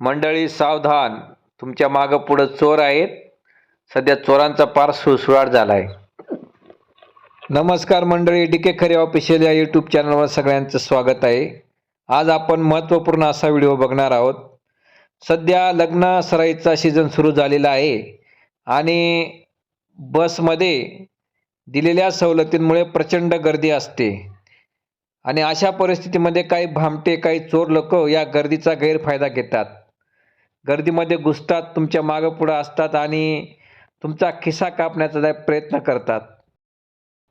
मंडळी सावधान. तुमच्या मागं पुढं चोर आहेत. सध्या चोरांचा पार सुळसुळाट झाला आहे नमस्कार मंडळी डी के खरे ऑफिशियल या यूट्यूब चॅनलवर सगळ्यांचं स्वागत आहे. आज आपण महत्त्वपूर्ण असा व्हिडिओ बघणार आहोत. सध्या लग्न सराईचा सीझन सुरू झालेला आहे. आणि बसमध्ये दिलेल्या सवलतींमुळे प्रचंड गर्दी असते. आणि अशा परिस्थितीमध्ये काही भामटे काही चोर लोक या गर्दीचा गैरफायदा घेतात. गर्दीमध्ये घुसतात तुमच्या मागं पुढं असतात आणि तुमचा खिसा कापण्याचा प्रयत्न करतात.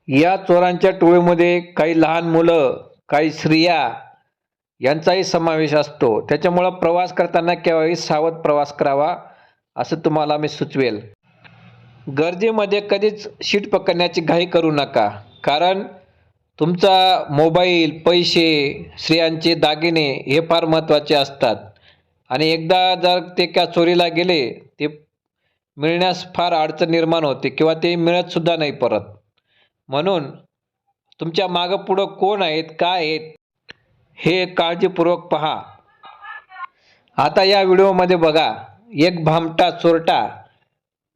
या चोरांच्या टोळीमध्ये काही लहान मुलं काही स्त्रिया यांचाही समावेश असतो. त्याच्यामुळं प्रवास करताना केव्हाही सावध प्रवास करावा असं तुम्हाला मी सुचवेल. गर्दीमध्ये कधीच शीट पकडण्याची घाई करू नका कारण तुमचा मोबाईल पैसे स्त्रियांचे दागिने हे फार महत्त्वाचे असतात. आणि एकदा जर ते त्या चोरीला गेले ते मिळण्यास फार अडचण निर्माण होते किंवा ते मिळतसुद्धा नाही परत. म्हणून तुमच्या मागं पुढं कोण आहेत काय आहेत हे काळजीपूर्वक पहा. आता या व्हिडिओमध्ये बघा एक भामटा चोरटा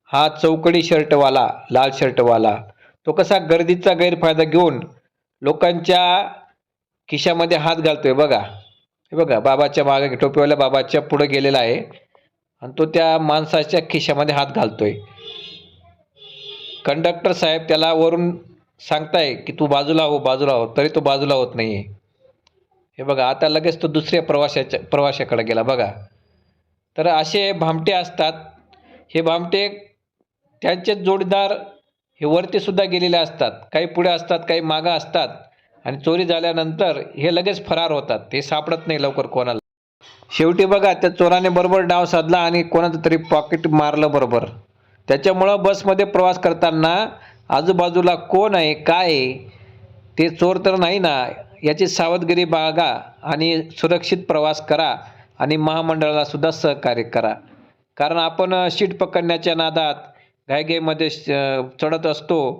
हा चौकडी शर्टवाला लाल शर्टवाला तो कसा गर्दीचा गैरफायदा घेऊन लोकांच्या खिशामध्ये हात घालतोय बघा. हे बघा बाबाच्या मागे टोपीवाल्या बाबाच्या पुढे गेलेला आहे. आणि तो त्या माणसाच्या खिशामध्ये हात घालतोय. कंडक्टर साहेब त्याला वरून सांगताय की तू बाजूला हो बाजूला हो. तरी तो बाजूला होत नाही आहे हे बघा आता लगेच तो दुसऱ्या प्रवाशाच्या प्रवाशाकडे गेला. बघा. तर असे भामटे असतात. हे भामटे त्यांचे जोडीदार हे वरतीसुद्धा गेलेले असतात. काही पुढे असतात काही मागं असतात. आणि चोरी झाल्यानंतर हे लगेच फरार होतात. हे सापडत नाही लवकर कोणाला. शेवटी बघा त्या चोराने बरोबर डाव साधला आणि कोणाचं तरी पॉकेट मारलं बरोबर. त्याच्यामुळं बसमध्ये प्रवास करताना आजूबाजूला कोण आहे काय आहे ते चोर तर नाही ना. याची सावधगिरी बाळगा आणि सुरक्षित प्रवास करा आणि महामंडळाला सुद्धा सहकार्य करा. कारण आपण शीट पकडण्याच्या नादात घायघाईमध्ये श- चढत असतो.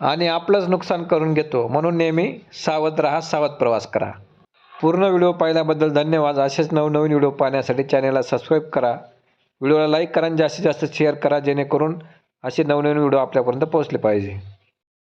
आणि आपलंच नुकसान करून घेतो. म्हणून नेहमी सावध राहा सावध प्रवास करा. पूर्ण व्हिडिओ पाहिल्याबद्दल धन्यवाद. असेच नवनवीन व्हिडिओ पाहण्यासाठी चॅनलला सबस्क्राईब करा. व्हिडिओला लाईक करा आणि जास्तीत जास्त शेअर करा जेणेकरून असे नवनवीन व्हिडिओ आपल्यापर्यंत पोहोचले पाहिजे.